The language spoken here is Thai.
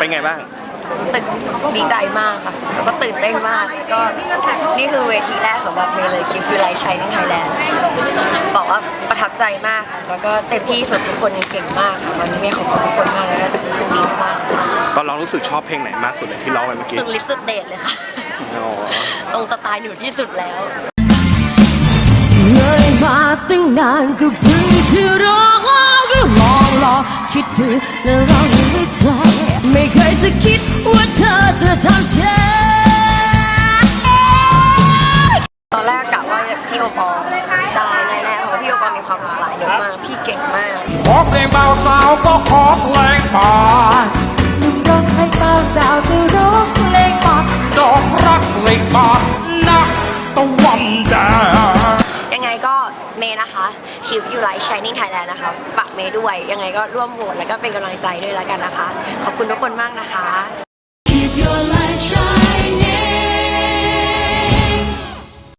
เป็นไงบ้าง รู้สึกดีใจมากค่ะแล้วก็ตื่นเต้นมาก ก็นี่คือเวทีแรกสำหรับเมย์เลยคิดยูไลชัยนิ่งไทยแลนด์บอกว่าประทับใจมากค่ะแล้วก็เต็มที่สุดทุกคนเก่งมากค่ะวันนี้เมย์ขอบคุณทุกคนมากแล้วก็รู้สึกดีมากค่ะตอนร้องรู้สึกชอบเพลงไหนมากสุดเลยที่ร้องไปเมื่อกี้สุดฤทธิ์สุดเดชเลยค่ะ อ๋อตรงสไตล์หนูที่สุดแล้วเลยมาตั้งนานก็เพิ่งจะรู้ว่าก็ลองลองคิดดูแล้วลองให้ใจ ไม่เคยจะคิดว่าเธอจะทำฉันตอนแรกกะว่าพี่โอปอล์ได้แน่ๆเพราะว่าพี่โอปอล์มีความหลากหลายเยอะมาก พี่เก่งมาก ขอเพลงเบาสาวก็ขอเพลงป่านุ่มร้องให้เบาสาวก็ร้องเพลงปากดอกรักเล็กบาทนักตะวันแดงยังไงก็เมย์นะคะคลิปยูไลท์ชายนิ่งไทยแลนด์นะคะฝาก เมย์ด้วย ยังไงก็ร่วมโหวตแล้วก็เป็นกำลังใจด้วยแล้วกันนะคะ ขอบคุณทุกคนมากนะคะ